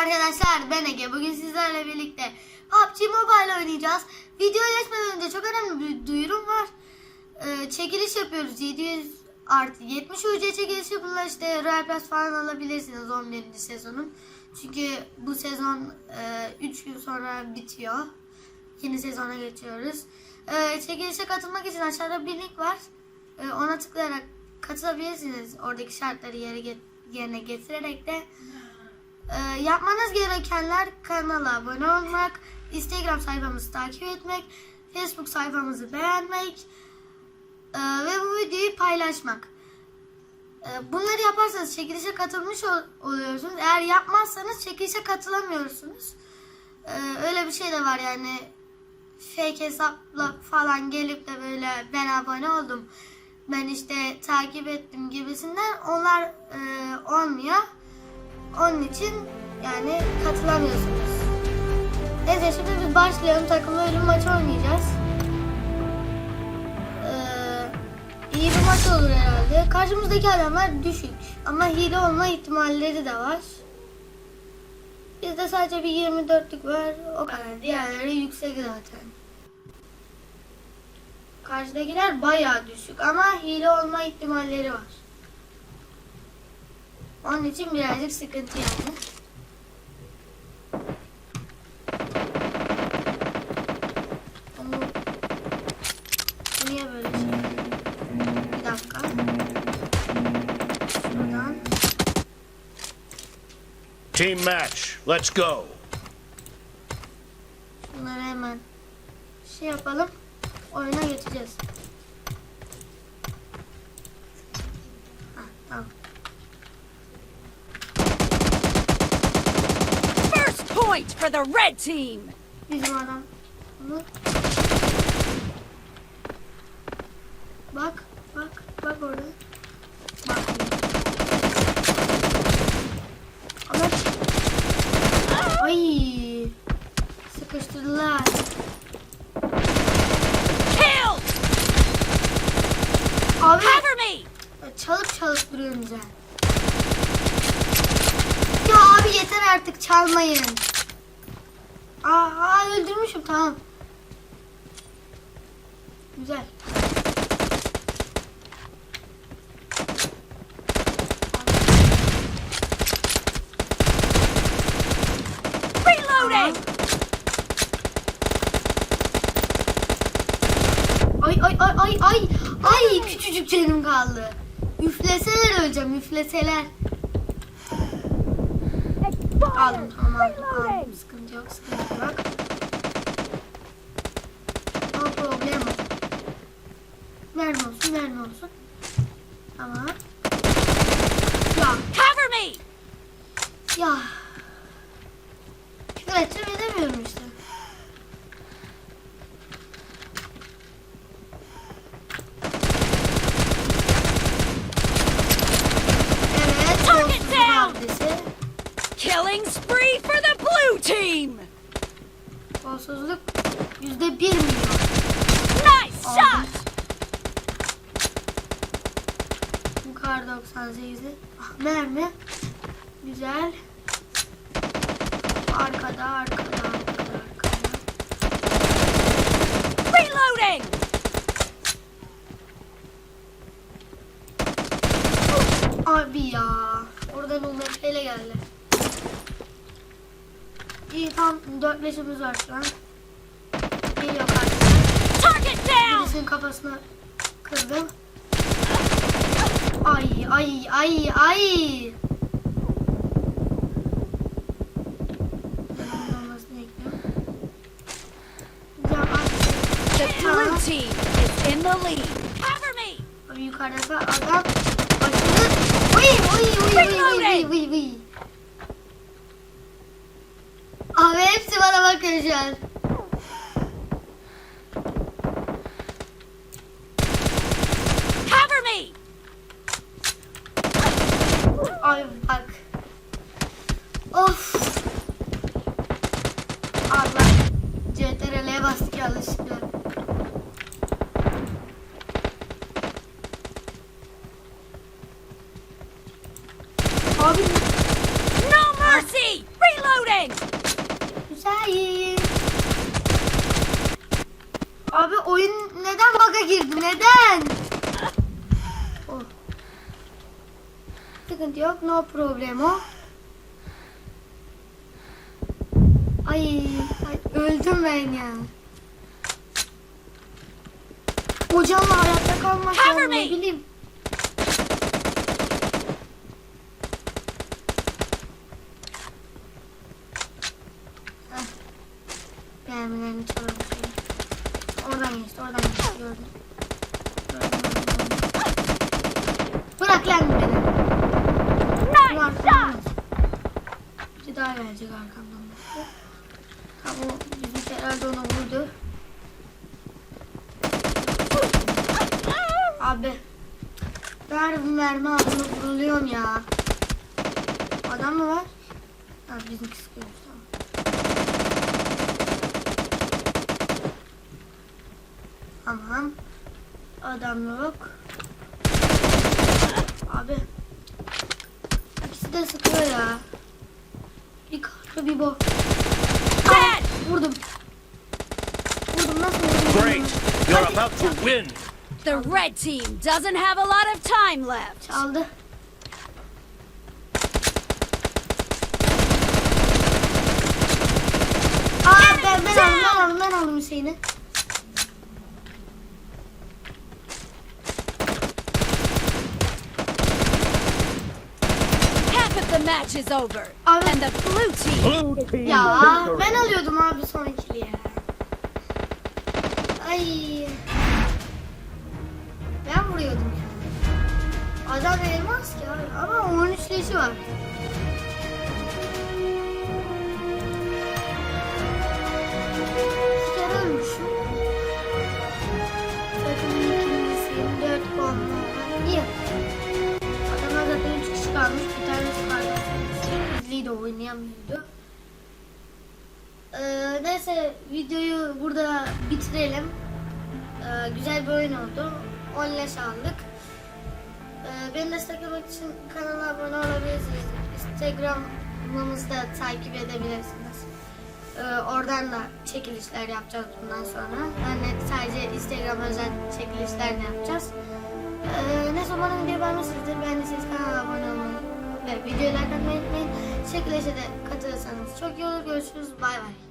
arkadaşlar ben Ege. Bugün sizlerle birlikte PUBG Mobile oynayacağız. Videoya geçmeden önce çok önemli bir duyurum var. Ee, çekiliş yapıyoruz. 700 artı 70 UC çekilişi. Bunlar işte Royal Pass falan alabilirsiniz 11. sezonun. Çünkü bu sezon 3 gün sonra bitiyor. Yeni sezona geçiyoruz. Ee, çekilişe katılmak için aşağıda bir link var. Ee, ona tıklayarak katılabilirsiniz. Oradaki şartları yere yerine getirerek de ee, yapmanız gerekenler kanala abone olmak, Instagram sayfamızı takip etmek, Facebook sayfamızı beğenmek ee, ve bu videoyu paylaşmak. Ee, bunları yaparsanız çekilişe katılmış ol- oluyorsunuz. Eğer yapmazsanız çekilişe katılamıyorsunuz. Ee, öyle bir şey de var yani fake hesapla falan gelip de böyle ben abone oldum. Ben işte takip ettim gibisinden onlar e, olmuyor. Onun için yani katılamıyorsunuz. Neyse şimdi biz başlayalım. Takımlı ölüm maçı oynayacağız. Ee, iyi bir maç olur herhalde. Karşımızdaki adamlar düşük. Ama hile olma ihtimalleri de var. Bizde sadece bir 24'lük var. O kadar. Diğerleri yüksek zaten. Karşıdakiler bayağı düşük ama hile olma ihtimalleri var. Onun için birazcık sıkıntı yani. Ama niye böyle şey? Bir dakika. Şuradan. Team match. Let's go. Bunları hemen şey yapalım. Oyuna geçeceğiz. Hah, tamam. Point for the red team. Bizim adam. Bunu. Bak, bak, bak orada. Bak. Ama ay sıkıştırdılar. Kill! Abi Cover me! çalıp çalıp duruyorsun sen. Ya abi yeter artık çalmayın. Aa, öldürmüşüm tamam. Güzel. Reloading! Ay ay ay ay ay ay küçücük canım kaldı. Üfleseler öleceğim üfleseler. Aldım tamam aldım, aldım. Sıkıntı yok sıkıntı yok. No problem. Mermi olsun mermi olsun. Tamam. Ya Cover me! ya. Küfür edeceğim edemiyorum işte. Evet. Target sonsuzluk down. abdesi. Killing spree for the blue team! Sonsuzluk yüzde bir milyon. Nice shot! Bu kar 98'i. Ah, mermi. Güzel. Arkada, arkada, arkada, arkada. Reloading! Abi ya. Oradan UMP ile geldi. İyi tam dörtleşimiz var şu an. Geliyor karşıma. Target down! Birisinin kafasına kırdım. Ay ay ay ay. Blue team is in the lead. Cover me! Yukarıda adam aşırı Uy uy uy uy uy uy uy uy Abi hepsi bana an. Cover me! Abi bak. Of. Allah. CTRL'ye bastık yanlışlıkla. Abi No mercy! Reloading! Ay. Abi oyun neden bug'a girdi? Neden? Oh. Sıkıntı yok. No problemo. Ay, ay öldüm ben ya. Hocamla hayatta kalmak ya, ne bileyim. Geçti, oradan geçti gördüm. Bırak lan beni. Bu arkamdan. Bir daha gelecek arkamdan. Tamam o bizim herhalde ona vurdu. Abi. Ver bir mermi ağzına vuruluyorum ya. Adam mı var? Ha bizimki sıkıyormuş tamam. Adam yok. Abi. İkisi de sıkıyor ya. Bir karlı bir bu. Vurdum. Vurdum nasıl vurdum? Great. You're about to win. The red team doesn't have a lot of time left. Çaldı. Aa ben ben aldım ben aldım ben aldım Hüseyin'i. Half of the match is over. Abi- And the blue team Blue team Ya ben alıyordum abi son ikili ya. Ay. Ben vuruyordum ya. Adam elmas ki abi ama 13 leşi var. Videoyu burada bitirelim. Ee, güzel bir oyun oldu. 10 leş aldık. Ee, beni desteklemek için kanala abone olabilirsiniz. Instagram'ımızı da takip edebilirsiniz. Ee, oradan da çekilişler yapacağız bundan sonra. Yani sadece Instagram özel çekilişler de yapacağız. Ee, neyse umarım video beğenmişsinizdir. Beğendiyseniz kanala abone olmayı ve videoyu like atmayı unutmayın. Çekilişe de katılırsanız çok iyi olur. Görüşürüz. Bay bay.